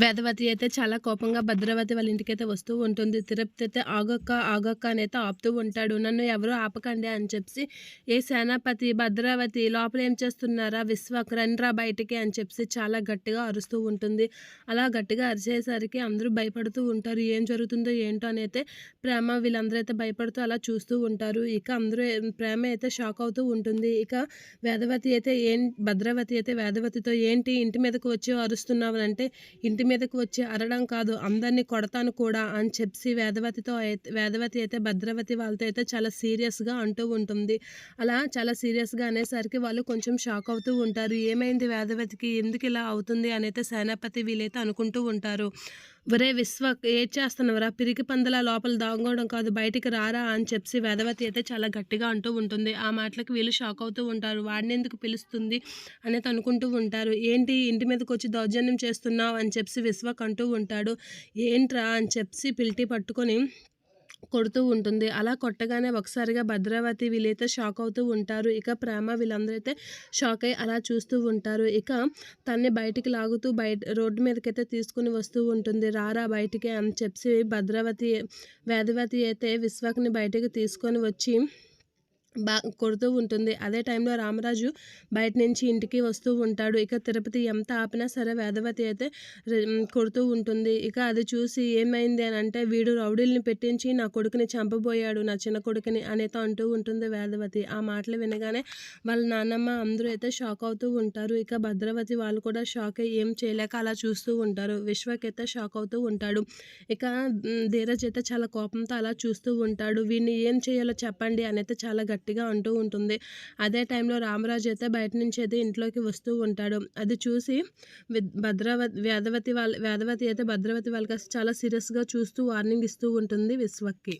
వేదవతి అయితే చాలా కోపంగా భద్రవతి వాళ్ళ ఇంటికైతే వస్తూ ఉంటుంది. తిరుపతి అయితే ఆగక్క ఆగక్క అని అయితే ఆపుతూ ఉంటాడు. నన్ను ఎవరు ఆపకండి అని చెప్పి ఏ సేనాపతి భద్రావతి లోపల ఏం చేస్తున్నారా? విశ్వక్ రండ్రా బయటికి అని చెప్పి చాలా గట్టిగా అరుస్తూ ఉంటుంది. అలా గట్టిగా అరిచేసరికి అందరూ భయపడుతూ ఉంటారు. ఏం జరుగుతుందో ఏంటో అని అయితే ప్రేమ వీళ్ళందరూ అయితే భయపడుతూ అలా చూస్తూ ఉంటారు. ఇక అందరూ ప్రేమ అయితే షాక్ అవుతూ ఉంటుంది. ఇక వేదవతి అయితే ఏం భద్రావతి అయితే వేదవతితో ఏంటి ఇంటి మీదకు వచ్చి అరుస్తున్నావు అంటే ఇంటి మీదకు వచ్చి అరడం కాదు అందరినీ కొడతాను కూడా అని చెప్పి వేదవతితో అయితే వేదవతి అయితే భద్రవతి వాళ్ళతో అయితే చాలా సీరియస్గా అంటూ ఉంటుంది. అలా చాలా సీరియస్గా అనేసరికి వాళ్ళు కొంచెం షాక్ అవుతూ ఉంటారు. ఏమైంది వేదవతికి? ఎందుకు ఇలా అవుతుంది? అని అయితే సేనాపతి వీలైతే అనుకుంటూ ఉంటారు. ఒరే విశ్వ ఏం చేస్తున్నావురా? పిరికి పందల లోపల దాంగోవడం కాదు బయటికి రారా అని చెప్పి వేదవతి అయితే చాలా గట్టిగా అంటూ ఉంటుంది. ఆ మాటలకు వీళ్ళు షాక్ అవుతూ ఉంటారు. వాడిని ఎందుకు పిలుస్తుంది? అనేది అనుకుంటూ ఉంటారు. ఏంటి? ఇంటి మీదకి వచ్చి దౌర్జన్యం చేస్తున్నావు అని చెప్పి విశ్వక్ అంటూ ఉంటాడు. ఏంట్రా అని చెప్పి పిల్టి పట్టుకొని కొడుతూ ఉంటుంది. అలా కొట్టగానే ఒకసారిగా భద్రావతి వీళ్ళైతే షాక్ అవుతూ ఉంటారు. ఇక ప్రేమ వీళ్ళందరూ అయితే షాక్ అయ్యి అలా చూస్తూ ఉంటారు. ఇక తన్ని బయటికి లాగుతూ బయట రోడ్డు మీదకైతే తీసుకుని వస్తూ ఉంటుంది. రారా బయటికి అని చెప్పి భద్రావతి వేదవతి అయితే విశ్వాక్ని బయటికి తీసుకొని వచ్చి బా కొడుతూ ఉంటుంది. అదే టైంలో రామరాజు బయట నుంచి ఇంటికి వస్తూ ఉంటాడు. ఇక తిరుపతి ఎంత ఆపినా సరే వేదవతి అయితే కొడుతూ ఉంటుంది. ఇక అది చూసి ఏమైంది అని అంటే వీడు రౌడీల్ని పెట్టించి నా కొడుకుని చంపబోయాడు నా చిన్న కొడుకుని అనేతో అంటూ ఉంటుంది వేదవతి. ఆ మాటలు వినగానే వాళ్ళ నాన్నమ్మ అందరూ అయితే షాక్ అవుతూ ఉంటారు. ఇక భద్రవతి వాళ్ళు కూడా షాక్ అయ్యి ఏం చేయలేక అలా చూస్తూ ఉంటారు. విశ్వక్ అయితే షాక్ అవుతూ ఉంటాడు. ఇక ధీరజ్ అయితే చాలా కోపంతో అలా చూస్తూ ఉంటాడు. వీడిని ఏం చేయాలో చెప్పండి అని అయితే చాలా గట్టిగా అంటూ ఉంటుంది. అదే టైంలో రామరాజు అయితే బయట నుంచి అయితే ఇంట్లోకి వస్తూ ఉంటాడు. అది చూసి భద్రవతి భద్రావతి వేదవతి వాళ్ళ వేదవతి అయితే భద్రవతి వాళ్ళకి చాలా సీరియస్గా చూస్తూ వార్నింగ్ ఇస్తూ ఉంటుంది విశ్వక్కి